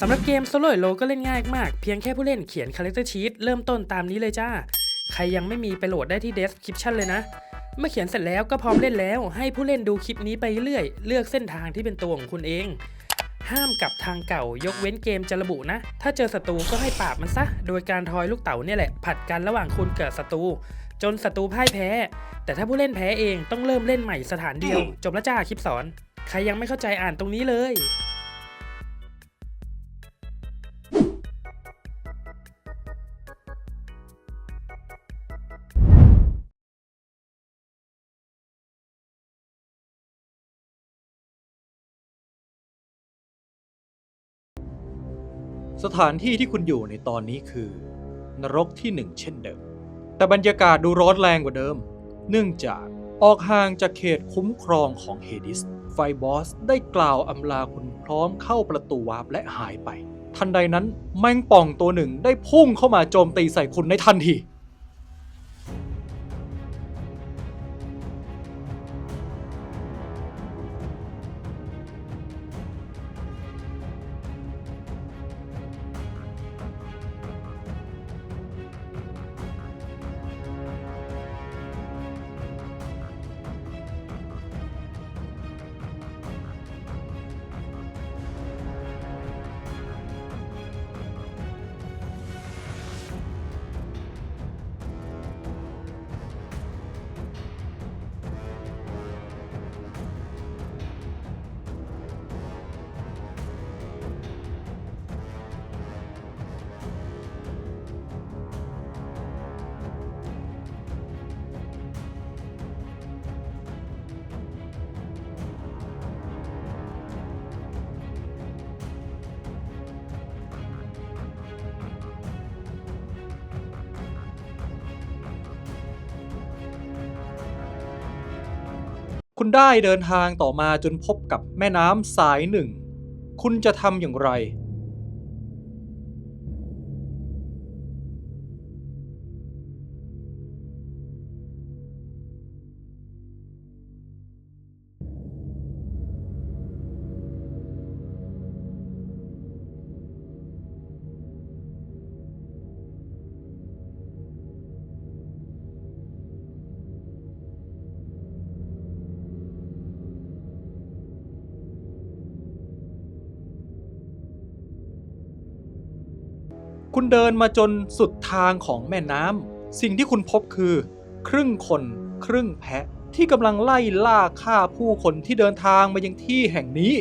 สำหรับเกม Solo Hero ก็เล่นง่ายมาก เพียงแค่ผู้เล่นเขียน Character Sheet เริ่มต้นตามนี้เลยจ้า ใครยังไม่มีไปโหลดได้ที่ Description เลยนะ เมื่อเขียนเสร็จแล้วก็พร้อมเล่นแล้ว ให้ผู้เล่นดูคลิปนี้ไปเรื่อย เลือกเส้นทางที่เป็นตัวของคุณเอง ห้ามกลับทางเก่ายกเว้นเกมจะระบุนะ ถ้าเจอศัตรูก็ให้ปราบมันซะ โดยการทอยลูกเต๋าเนี่ยแหละผัดกันระหว่างคุณกับศัตรู จนศัตรูพ่ายแพ้ แต่ถ้าผู้เล่นแพ้เองต้องเริ่มเล่นใหม่สถานเดียว จบแล้วจ้าคลิปสอน ใครยังไม่เข้าใจอ่านตรงนี้เลยสถานที่ที่คุณอยู่ในตอนนี้คือ นรกที่หนึ่งเช่นเดิม แต่บรรยากาศดูร้อนแรงกว่าเดิม เนื่องจากออกห่างจากเขตคุ้มครองของเฮดิส ไฟบอสได้กล่าวอำลาคุณพร้อมเข้าประตูวาร์ปและหายไป ทันใดนั้นแมงป่องตัวหนึ่งได้พุ่งเข้ามาโจมตีใส่คุณในทันที คุณได้เดินทางต่อมาจนพบกับแม่น้ำสายหนึ่ง คุณจะทำอย่างไร คุณเดินมาจนสุดทางของแม่น้ำ สิ่งที่คุณพบคือ ครึ่งคนครึ่งแพะที่กำลังไล่ล่าฆ่าผู้คนที่เดินทางมายังที่แห่งนี้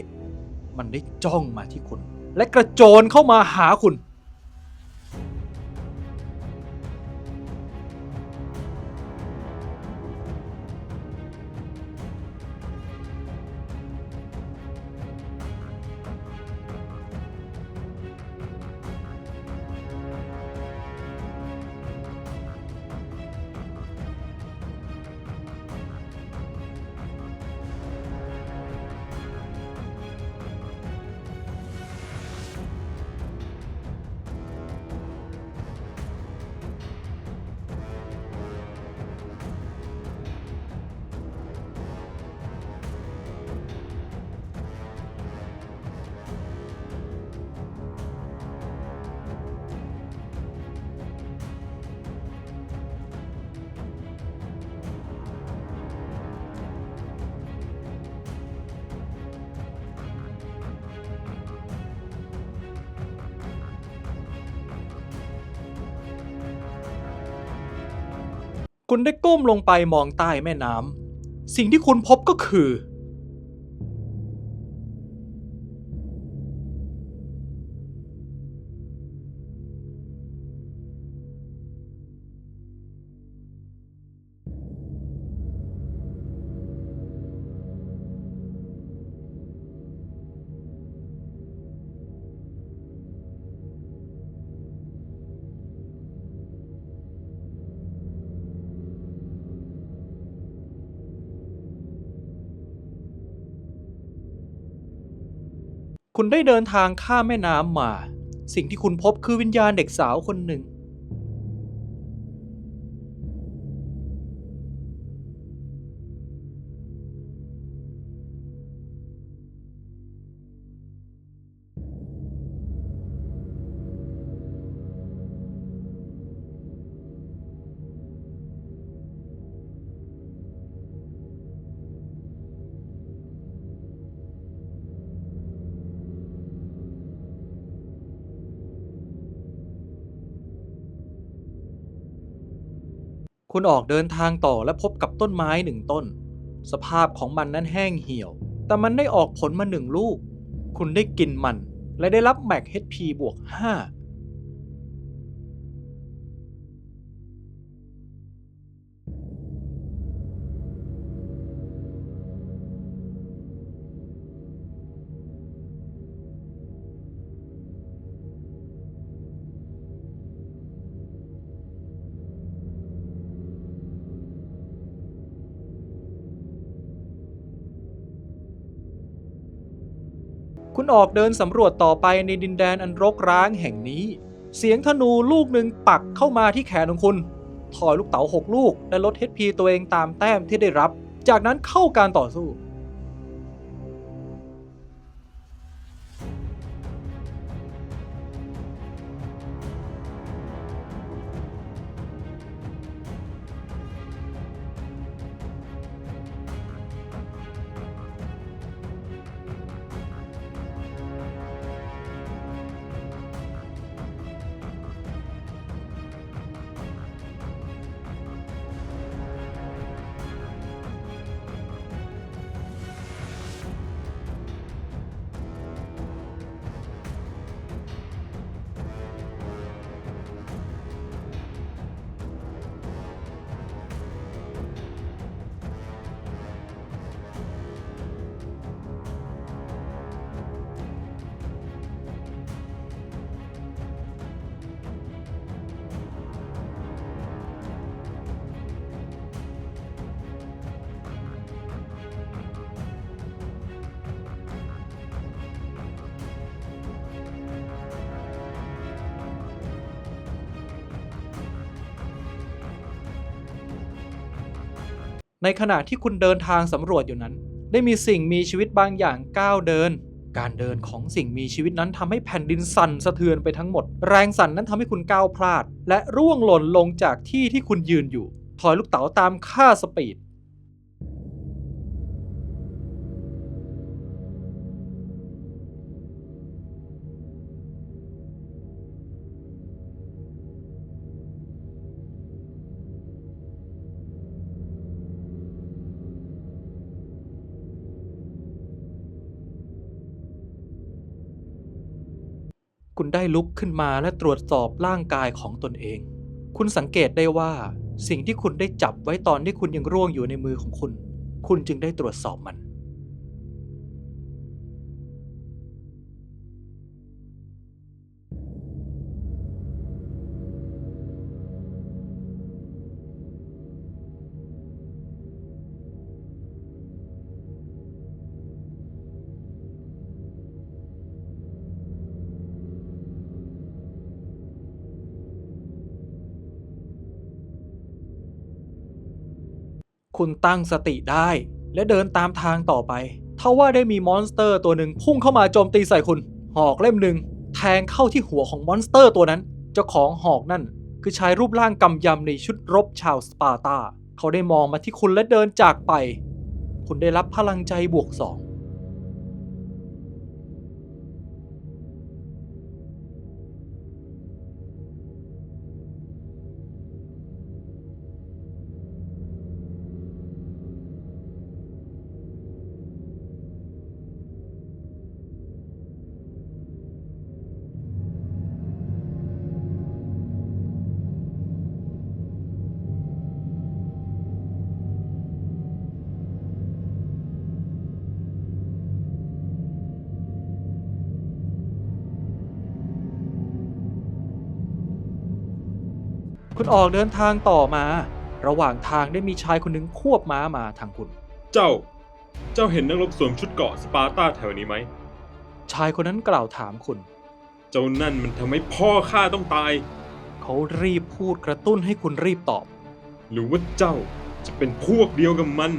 มันได้จ้องมาที่คุณ และกระโจนเข้ามาหาคุณ คุณได้ก้มลงไปมองใต้แม่น้ำสิ่งที่คุณพบก็คือ คุณได้เดินทางข้ามแม่น้ำมา สิ่งที่คุณพบคือวิญญาณเด็กสาวคนหนึ่ง คุณออกเดินทางต่อและพบกับต้นไม้หนึ่งต้น สภาพของมันนั้นแห้งเหี่ยว แต่มันได้ออกผลมาหนึ่งลูก คุณได้กินมันและได้รับแม็ก HP บวก 5 คุณออกเดินสำรวจต่อไปในดินแดนอันรกร้างแห่งนี้ เสียงธนูลูกหนึ่งปักเข้ามาที่แขนของคุณ ถอยลูกเต๋าหกลูก และลด HP ตัวเองตามแต้มที่ได้รับ จากนั้นเข้าการต่อสู้ ในขณะที่คุณเดินทางสำรวจอยู่นั้น ได้มีสิ่งมีชีวิตบางอย่างก้าวเดิน การเดินของสิ่งมีชีวิตนั้นทำให้แผ่นดินสั่นสะเทือนไปทั้งหมด แรงสั่นนั้นทำให้คุณก้าวพลาด และร่วงหล่นลงจากที่ที่คุณยืนอยู่ ถอยลูกเต๋าตามค่าสปีด ได้ลุกขึ้นมาและตรวจสอบร่างกายของตนเอง คุณสังเกตได้ว่า สิ่งที่คุณได้จับไว้ตอนที่คุณยังร่วงอยู่ในมือของคุณ คุณจึงได้ตรวจสอบมัน คุณตั้งสติได้ และเดินตามทางต่อไปเท่าว่าได้มีมอนสเตอร์ตัวหนึ่งพุ่งเข้ามาโจมตีใส่คุณ หอกเล่มหนึ่งแทงเข้าที่หัวของมอนสเตอร์ตัวนั้น เจ้าของหอกนั่น คือชายรูปร่างกำยำในชุดรบชาวสปาร์ตา เขาได้มองมาที่คุณและเดินจากไป คุณได้รับพลังใจบวกสอง คุณออกเดินทางต่อมา ระหว่างทางได้มีชายคนหนึ่งควบม้ามาทางคุณ เจ้า เจ้าเห็นนักรบสวมชุดเกราะสปาร์ตาแถวนี้ไหม ชายคนนั้นกล่าวถามคุณ เจ้านั่นมันทำให้พ่อข้าต้องตาย เขารีบพูดกระตุ้นให้คุณรีบตอบ หรือว่าเจ้าจะเป็นพวกเดียวกับมัน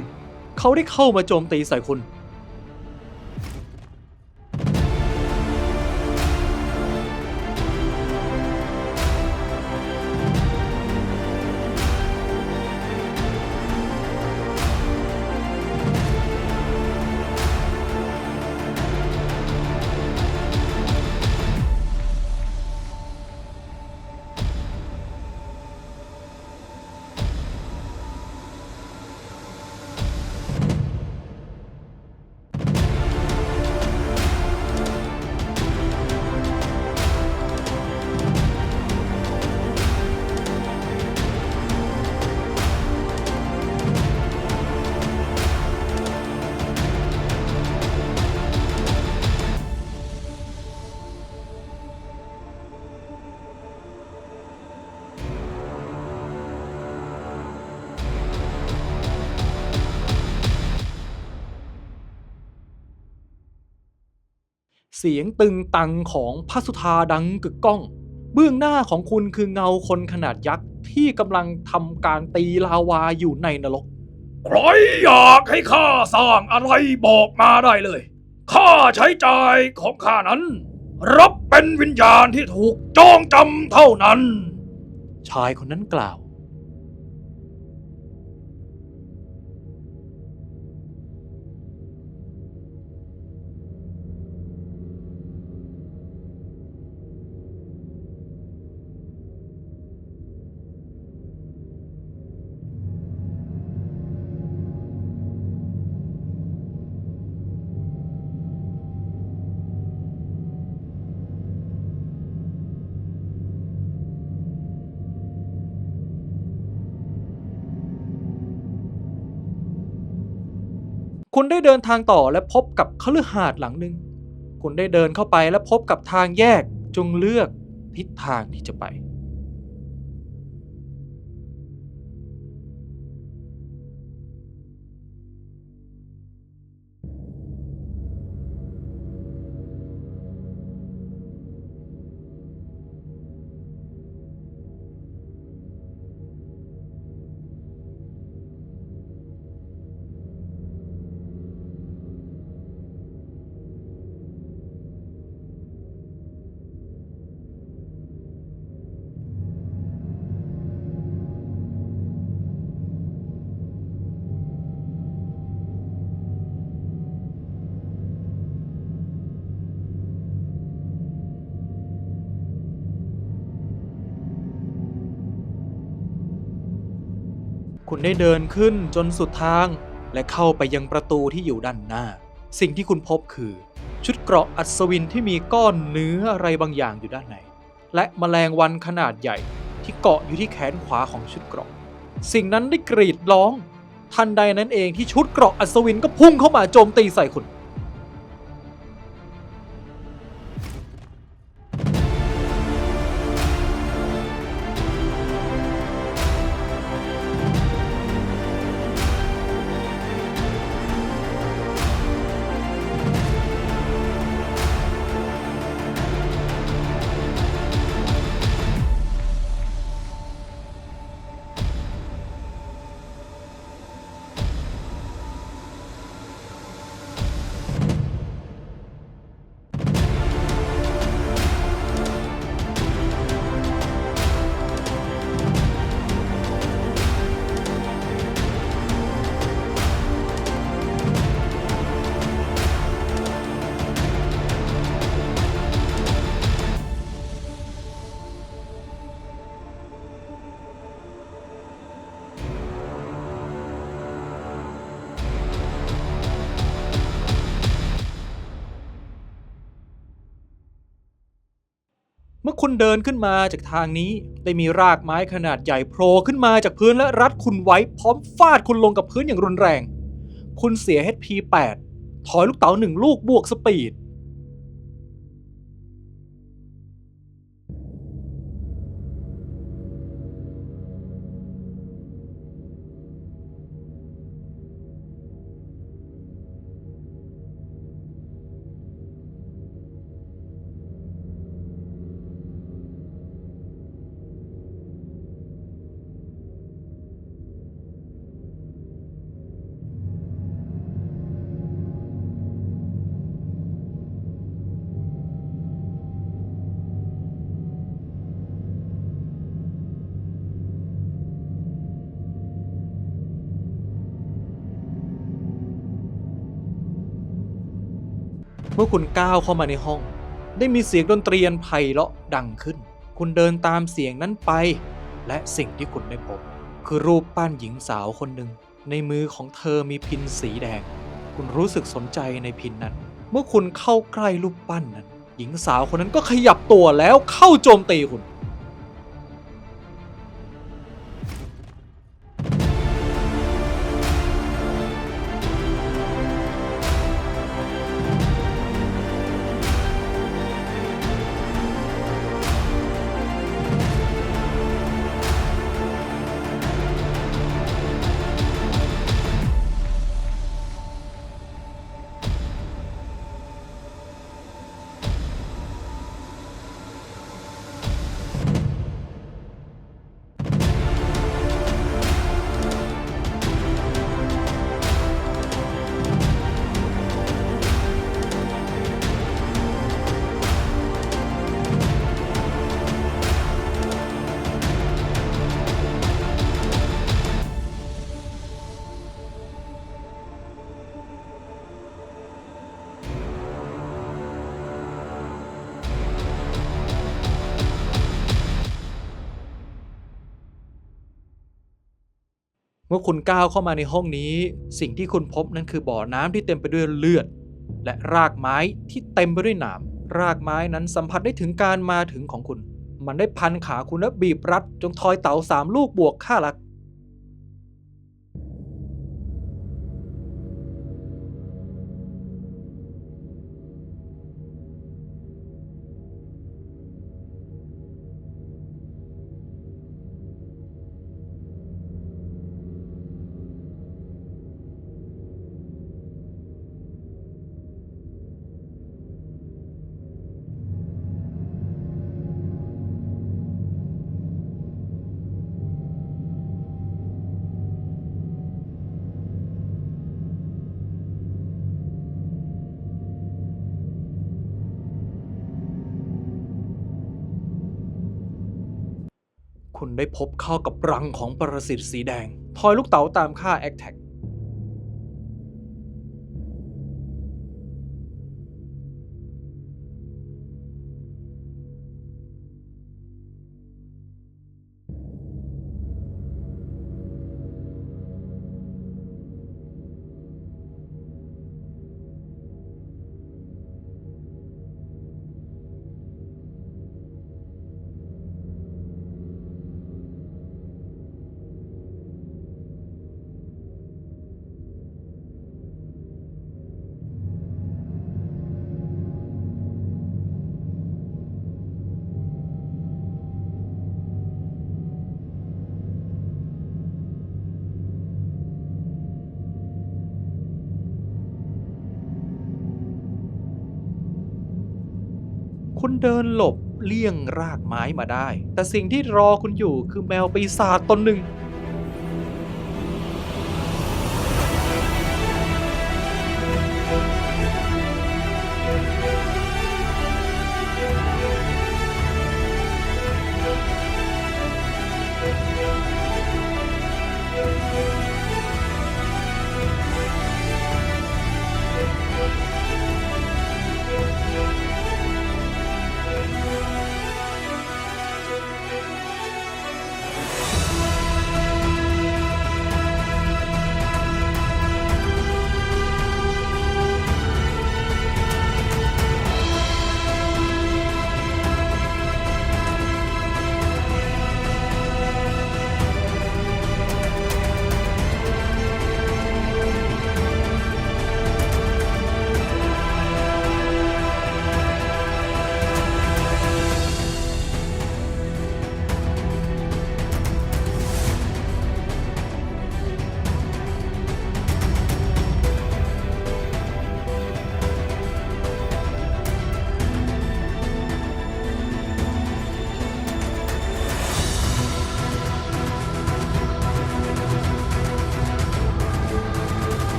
เขาได้เข้ามาโจมตีใส่คุณ เสียงตึงตังของพระสุธาดังกึกก้อง เบื้องหน้าของคุณคือเงาคนขนาดยักษ์ที่กำลังทำการตีลาวาอยู่ในนรก ใครอยากให้ข้าสร้างอะไรบอกมาได้เลยค่าใช้จ่ายของข้านั้น รับเป็นวิญญาณที่ถูกจองจำเท่านั้น ชายคนนั้นกล่าว คุณได้เดินทางต่อและพบกับคฤหาสน์หลังหนึ่ง คุณได้เดินเข้าไปและพบกับทางแยกจงเลือกทิศทางที่จะไป คุณได้เดินขึ้นจนสุดทาง และเข้าไปยังประตูที่อยู่ด้านหน้า สิ่งที่คุณพบคือ ชุดเกราะอัศวินที่มีก้อนเนื้ออะไรบางอย่างอยู่ด้านในและแมลงวันขนาดใหญ่ที่เกาะอยู่ที่แขนขวาของชุดเกราะ สิ่งนั้นได้กรีดร้อง ทันใดนั้นเองที่ชุดเกราะอัศวินก็พุ่งเข้ามาโจมตีใส่คุณ เมื่อคุณเดินขึ้นมาจากทางนี้ ได้มีรากไม้ขนาดใหญ่โผล่ขึ้นมาจากพื้นและรัดคุณไว้พร้อมฟาดคุณลงกับพื้นอย่างรุนแรง คุณเสีย HP 8ถอยลูกเต๋าหนึ่งลูกบวกสปีด เมื่อคุณก้าวเข้ามาในห้อง ได้มีเสียงดนตรีอันไพเราะดังขึ้น คุณเดินตามเสียงนั้นไป และสิ่งที่คุณได้พบ คือรูปปั้นหญิงสาวคนหนึ่ง ในมือของเธอมีพินสีแดง คุณรู้สึกสนใจในพินนั้น เมื่อคุณเข้าใกล้รูปปั้นนั้น หญิงสาวคนนั้นก็ขยับตัวแล้วเข้าโจมตีคุณ มื่อคุณก้าวเข้ามาในห้องนี้ สิ่งที่คุณพบนั้นคือบ่อน้ำที่เต็มไปด้วยเลือด และรากไม้ที่เต็มไปด้วยหนามรากไม้นั้นสัมผัสได้ถึงการมาถึงของคุณ มันได้พันขาคุณและบีบรัด จงทอยเต๋าสามลูกบวกค่ารัก ได้พบเข้ากับรังของปรสิตสีแดง ทอยลูกเต๋าตามค่าแอคแท็ก เดินหลบเลี่ยงรากไม้มาได้ แต่สิ่งที่รอคุณอยู่คือแมวปีศาจตนหนึ่ง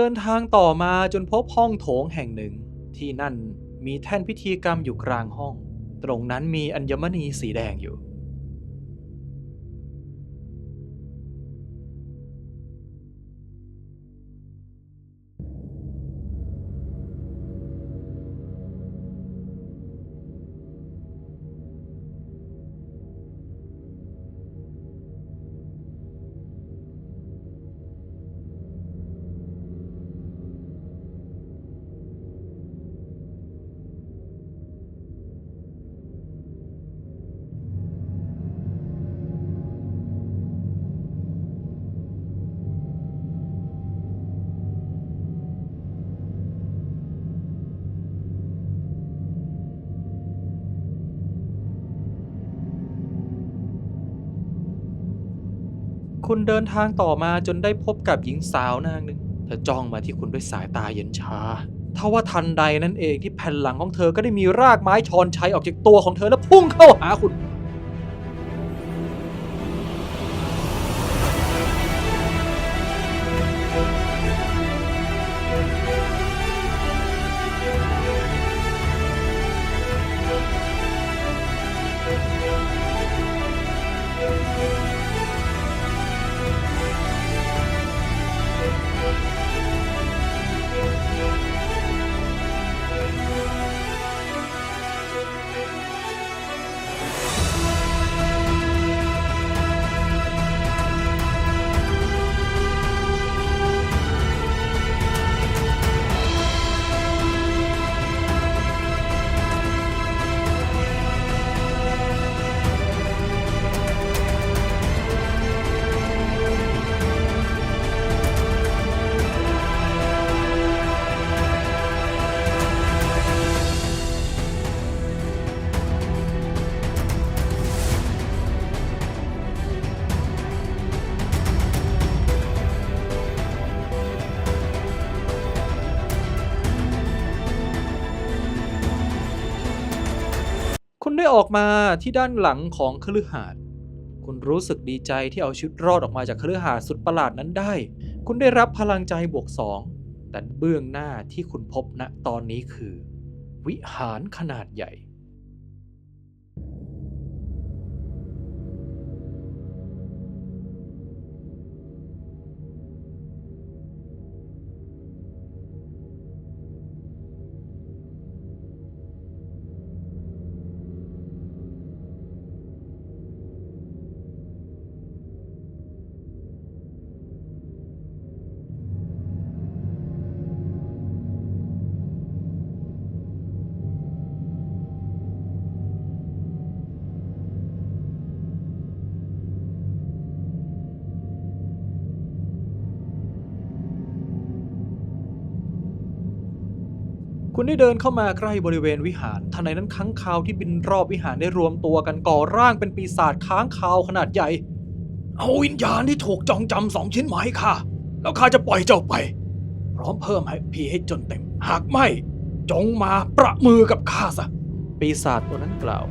เดินทางต่อมาจนพบห้องโถงแห่งหนึ่ง ที่นั่นมีแท่นพิธีกรรมอยู่กลางห้อง ตรงนั้นมีอัญมณีสีแดงอยู่ คุณเดินทางต่อมาจนได้พบกับหญิงสาวนางหนึ่ง เธอจ้องมาที่คุณด้วยสายตาเย็นชาทว่าทันใดนั่นเองที่แผ่นหลังของเธอก็ได้มีรากไม้ชอนชัยออกจากตัวของเธอและพุ่งเข้าหาคุณ ออกมาที่ด้านหลังของคฤหาสน์คุณรู้สึกดีใจที่เอาชีวิตรอดออกมาจากคฤหาสน์สุดประหลาดนั้นได้ คุณได้รับพลังใจบวกสองแต่เบื้องหน้าที่คุณพบณตอนนี้คือ วิหารขนาดใหญ่ คุณได้เดินเข้ามาใกล้บริเวณวิหารทันใดนั้นค้างคาวที่บินรอบวิหารได้รวมตัวกันก่อร่างเป็นปีศาจค้างคาวขนาดใหญ่ เอาวิญญาณที่ถูกจองจำสองชิ้นหมายค่ะ แล้วข้าจะปล่อยเจ้าไป พร้อมเพิ่มให้พีให้จนเต็ม หากไม่ จงมาประมือกับข้าซะ ปีศาจตัวนั้นกล่าว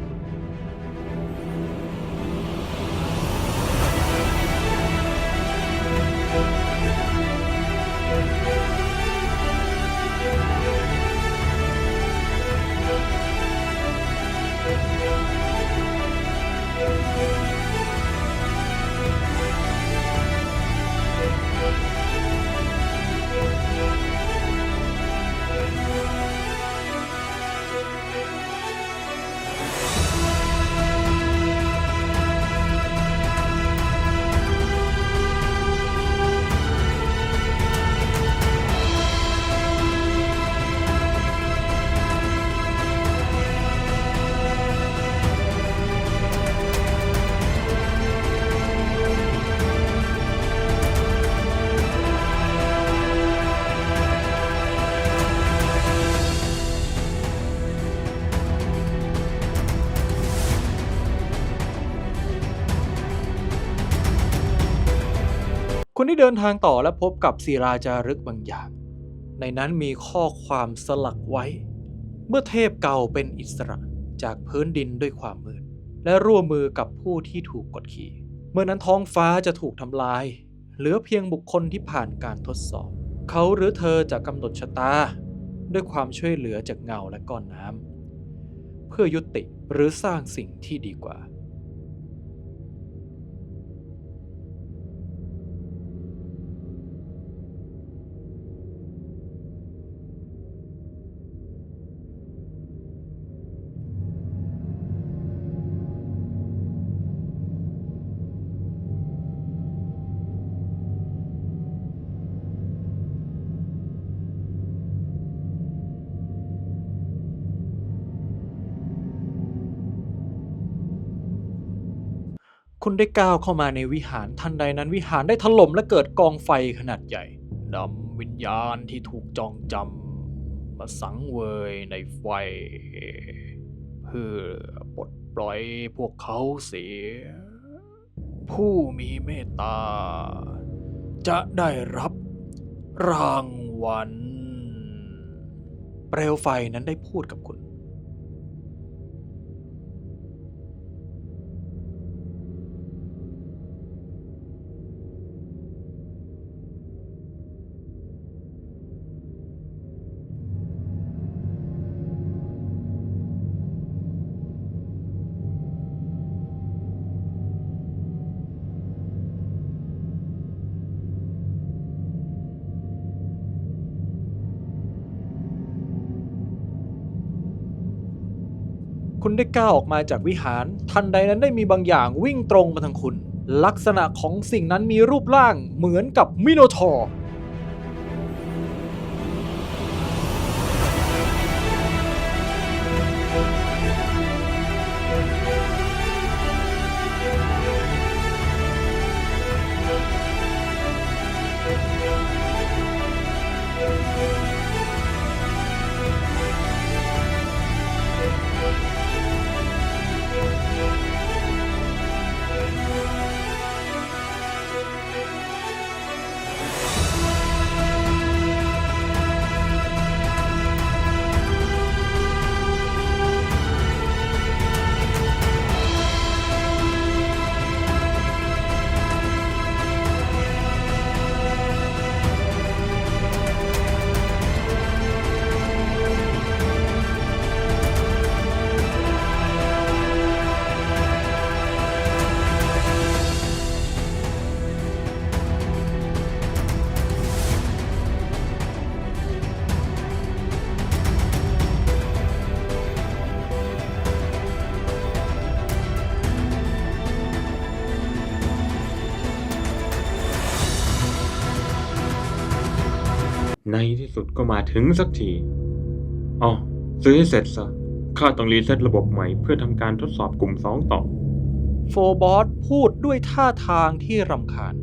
ได้เดินทางต่อและพบกับศิราจารึกบางอย่าง ในนั้นมีข้อความสลักไว้ เมื่อเทพเก่าเป็นอิสระจากพื้นดินด้วยความมืด และร่วมมือกับผู้ที่ถูกกดขี่ เมื่อนั้นท้องฟ้าจะถูกทำลาย เหลือเพียงบุคคลที่ผ่านการทดสอบ เขาหรือเธอจะกำหนดชะตา ด้วยความช่วยเหลือจากเงาและก้อนน้ำเพื่อยุติหรือสร้างสิ่งที่ดีกว่า คุณได้ก้าวเข้ามาในวิหารทันใดนั้นวิหารได้ถล่มและเกิดกองไฟขนาดใหญ่นำวิญญาณที่ถูกจองจำมาสังเวยในไฟ เพื่อปลดปล่อยพวกเขาเสีย ผู้มีเมตตา จะได้รับรางวัลเปลวไฟนั้นได้พูดกับคุณ คุณได้ก้าวออกมาจากวิหาร ทันใดนั้นได้มีบางอย่างวิ่งตรงมาทางคุณ ลักษณะของสิ่งนั้นมีรูปร่างเหมือนกับมิโนทอร์ ในที่สุดก็มาถึงสักทีอ๋อซื้อให้เสร็จซะข้าต้องรีเซ็ตระบบใหม่เพื่อทำการทดสอบกลุ่มสองต่อ โฟบอสพูดด้วยท่าทางที่รำคาญ